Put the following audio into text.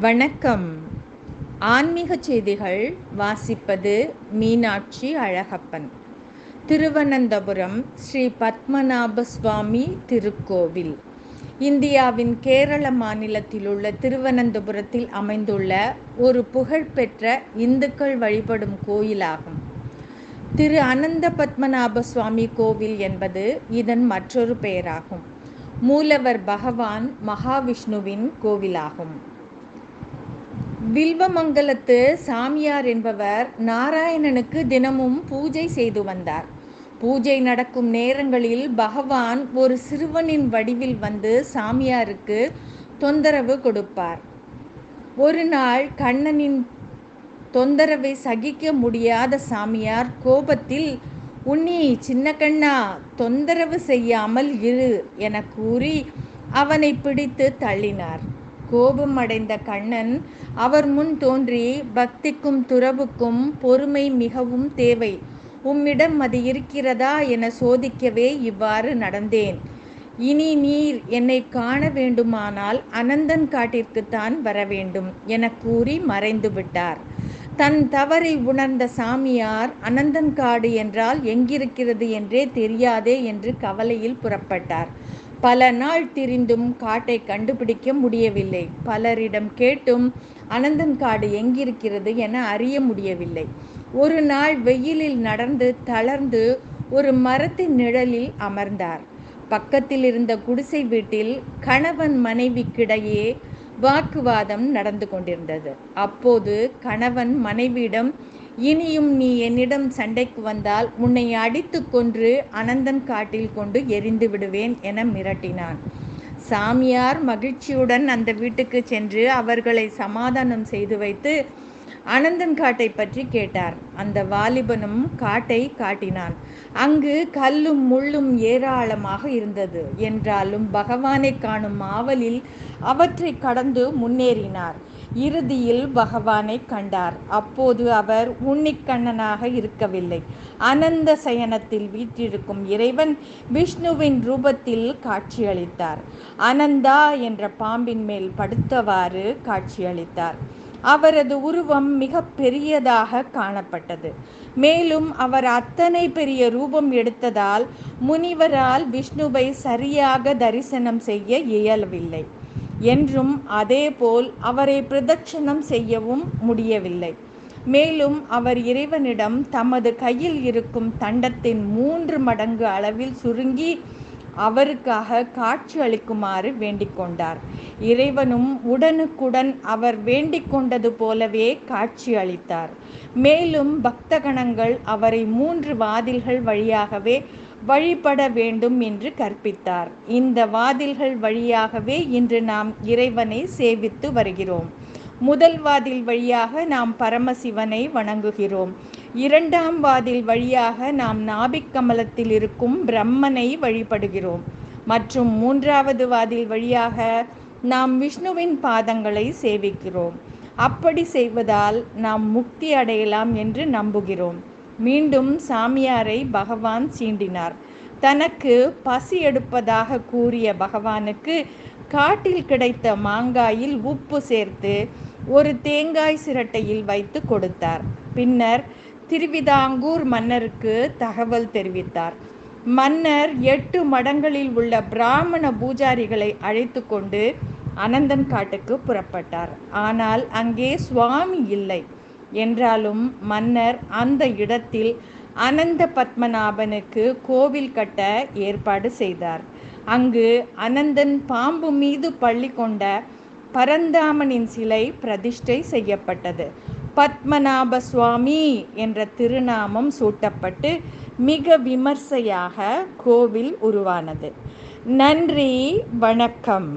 வணக்கம். ஆன்மீக செய்திகள் வாசிப்பது மீனாட்சி அழகப்பன். திருவனந்தபுரம் ஸ்ரீ பத்மநாப சுவாமி திருக்கோவில். இந்தியாவின் கேரள மாநிலத்தில் உள்ள திருவனந்தபுரத்தில் அமைந்துள்ள ஒரு புகழ்பெற்ற இந்துக்கள் வழிபடும் கோயிலாகும். திரு அனந்த பத்மநாப சுவாமி கோவில் என்பது இதன் மற்றொரு பெயராகும். மூலவர் பகவான் மகாவிஷ்ணுவின் கோவிலாகும். வில்வமங்கலத்து சாமியார் என்பவர் நாராயணனுக்கு தினமும் பூஜை செய்து வந்தார். பூஜை நடக்கும் நேரங்களில் பகவான் ஒரு சிறுவனின் வடிவில் வந்து சாமியாருக்கு தொந்தரவு கொடுப்பார். ஒரு நாள் கண்ணனின் தொந்தரவை சகிக்க முடியாத சாமியார் கோபத்தில் உன்னி சின்ன கண்ணா தொந்தரவு செய்யாமல் இரு என கூறி அவனை பிடித்து தள்ளினார். கோபம் அடைந்த கண்ணன் அவர் முன் தோன்றி பக்திக்கும் துறவுக்கும் பொறுமை மிகவும் தேவை. உம்மிடம் அது இருக்கிறதா என சோதிக்கவே இவ்வாறு நடந்தேன். இனி நீர் என்னை காண வேண்டுமானால் அனந்தன் காட்டிற்குத்தான் வர வேண்டும் என கூறி மறைந்து விட்டார். தன் தவறை உணர்ந்த சாமியார் அனந்தன்காடு என்றால் எங்கிருக்கிறது என்றே தெரியாதே என்று கவலையில் புறப்பட்டார். பல நாள் திரிந்தும் காட்டை கண்டுபிடிக்க முடியவில்லை. பலரிடம் கேட்டும் அனந்தன் காடு எங்கிருக்கிறது என அறிய முடியவில்லை. ஒரு நாள் வெயிலில் நடந்து தளர்ந்து ஒரு மரத்தின் நிழலில் அமர்ந்தார். பக்கத்தில் இருந்த குடிசை வீட்டில் கணவன் மனைவிக்கிடையே வாக்குவாதம் நடந்து கொண்டிருந்தது. அப்போது கணவன் மனைவியிடம் இனியும் நீ என்னிடம் சண்டைக்கு வந்தால் உன்னை அடித்து கொன்று அனந்தன் காட்டில் கொண்டு எரிந்து விடுவேன் என மிரட்டினான். சாமியார் மகிழ்ச்சியுடன் அந்த வீட்டுக்கு சென்று அவர்களை சமாதானம் செய்து வைத்து அனந்தன் காட்டை பற்றி கேட்டார். அந்த வாலிபனும் காட்டை காட்டினான். அங்கு கல்லும் முள்ளும் ஏராளமாக இருந்தது. என்றாலும் பகவானை காணும் ஆவலில் அவற்றை கடந்து முன்னேறினார். இறுதியில் பகவானை கண்டார். அப்போது அவர் உன்னிக்கண்ணனாக இருக்கவில்லை. அனந்த சயனத்தில் வீற்றிருக்கும் இறைவன் விஷ்ணுவின் ரூபத்தில் காட்சியளித்தார். அனந்தா என்ற பாம்பின் மேல் படுத்தவாறு காட்சியளித்தார். அவரது உருவம் மிக பெரியதாக காணப்பட்டது. மேலும் அவர் அத்தனை பெரிய ரூபம் எடுத்ததால் முனிவரால் விஷ்ணுவை சரியாக தரிசனம் செய்ய இயலவில்லை. என்றும் அதேபோல் அவரை பிரதட்சணம் செய்யவும் முடியவில்லை. மேலும் அவர் இறைவனிடம் தமது கையில் இருக்கும் தண்டத்தின் மூன்று மடங்கு அளவில் சுருங்கி அவருக்காக காட்சி அளிக்குமாறு வேண்டிக் கொண்டார் இறைவனும் உடனுக்குடன் அவர் வேண்டிக்கொண்டது போலவே காட்சி அளித்தார். மேலும் பக்தகணங்கள் அவரை மூன்று வாதில்கள் வழியாகவே வழிபட வேண்டும் என்று கற்பித்தார். இந்த வாதில்கள் வழியாகவே இன்று நாம் இறைவனை சேவித்து வருகிறோம். முதல் வாதில் வழியாக நாம் பரமசிவனை வணங்குகிறோம். இரண்டாம் வாதில் வழியாக நாம் நாபிக் கமலத்தில் இருக்கும் பிரம்மனை வழிபடுகிறோம். மற்றும் மூன்றாவது வாதில் வழியாக நாம் விஷ்ணுவின் பாதங்களை சேவிக்கிறோம். அப்படி செய்வதால் நாம் முக்தி அடையலாம் என்று நம்புகிறோம். மீண்டும் சாமியாரை பகவான் சீண்டினார். தனக்கு பசி எடுப்பதாக கூறிய பகவானுக்கு காட்டில் கிடைத்த மாங்காயில் உப்பு சேர்த்து ஒரு தேங்காய் சிரட்டையில் வைத்து கொடுத்தார். பின்னர் திருவிதாங்கூர் மன்னருக்கு தகவல் தெரிவித்தார். மன்னர் எட்டு மடங்களில் உள்ள பிராமண பூஜாரிகளை அழைத்து கொண்டு அனந்தன் காட்டுக்கு புறப்பட்டார். ஆனால் அங்கே சுவாமி இல்லை. என்றாலும் மன்னர் அந்த இடத்தில் அனந்த பத்மநாபனுக்கு கோவில் கட்ட ஏற்பாடு செய்தார். அங்கு அனந்தன் பாம்பு மீது பள்ளி கொண்ட பரந்தாமனின் சிலை பிரதிஷ்டை செய்யப்பட்டது. பத்மநாப சுவாமி என்ற திருநாமம் சூட்டப்பட்டு மிக விமர்சையாக கோவில் உருவானது. நன்றி வணக்கம்.